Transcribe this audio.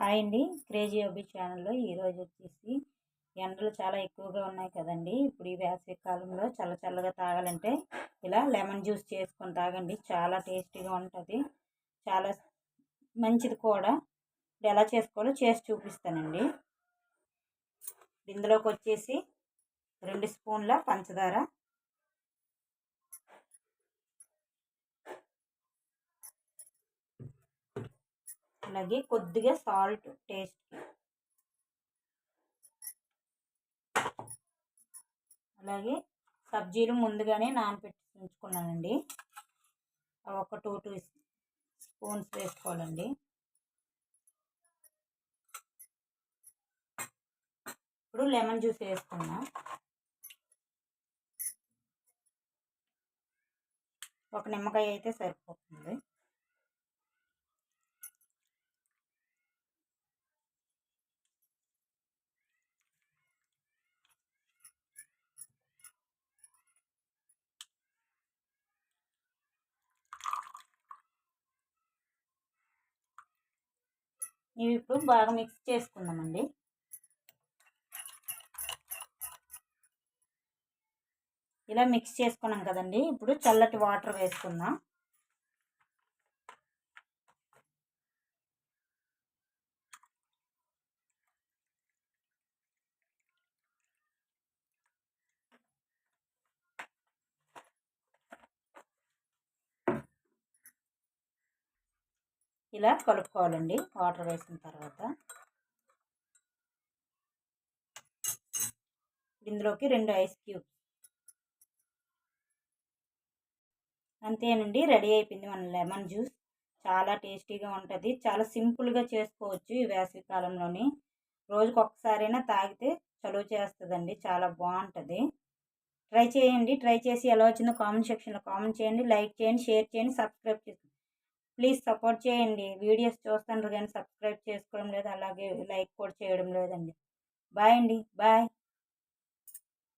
Hi అండి crazy అబ్బి ఛానల్లో ఈరోజు వచ్చేసి ఎండలు చాలా ఎక్కువగా ఉన్నాయి కదండి. ఇప్పుడు ఈ వేసవి కాలంలో చల్ల చల్లగా తాగాలంటే ఇలా లెమన్ జ్యూస్ చేసుకొని తాగండి. చాలా టేస్టీగా ఉంటుంది. చాలా మంచిది కూడా. ఇప్పుడు ఎలా చేసుకోవాలో చేసి చూపిస్తానండి. ఇందులోకి వచ్చేసి రెండు స్పూన్ల పంచదార అలాగే కొద్దిగా సాల్ట్ టేస్ట్కి అలాగే సబ్జీలు ముందుగానే నానబెట్టి ఉంచుకున్నానండి ఒక టూ టూ స్పూన్స్ వేసుకోవాలండి. ఇప్పుడు లెమన్ జ్యూస్ వేసుకున్నాం ఒక నిమ్మకాయ అయితే సరిపోతుంది. ఇవి ఇప్పుడు బాగా మిక్స్ చేసుకుందామండి. ఇలా మిక్స్ చేసుకున్నాం కదండి. ఇప్పుడు చల్లటి వాటర్ వేసుకుందాం. ఇలా కలుపుకోవాలండి వాటర్ వేసిన తర్వాత. ఇందులోకి రెండు ఐస్ క్యూబ్స్. అంతేనండి రెడీ అయిపోయింది మన లెమన్ జ్యూస్. చాలా టేస్టీగా ఉంటుంది. చాలా సింపుల్గా చేసుకోవచ్చు ఈ వేసవి కాలంలోని. రోజుకు ఒక్కసారైనా తాగితే చలువ చేస్తుందండి చాలా బాగుంటుంది. ట్రై చేయండి ట్రై చేసి ఎలా వచ్చిందో కామెంట్ సెక్షన్లో కామెంట్ చేయండి లైక్ చేయండి షేర్ చేయండి సబ్స్క్రైబ్ చేసుకోండి ప్లీజ్ సపోర్ట్ చేయండి. వీడియోస్ చూస్తున్నారు కానీ సబ్స్క్రైబ్ చేసుకోవడం లేదు. అలాగే లైక్ కూడా చేయడం లేదండి. బాయ్ అండి. బాయ్.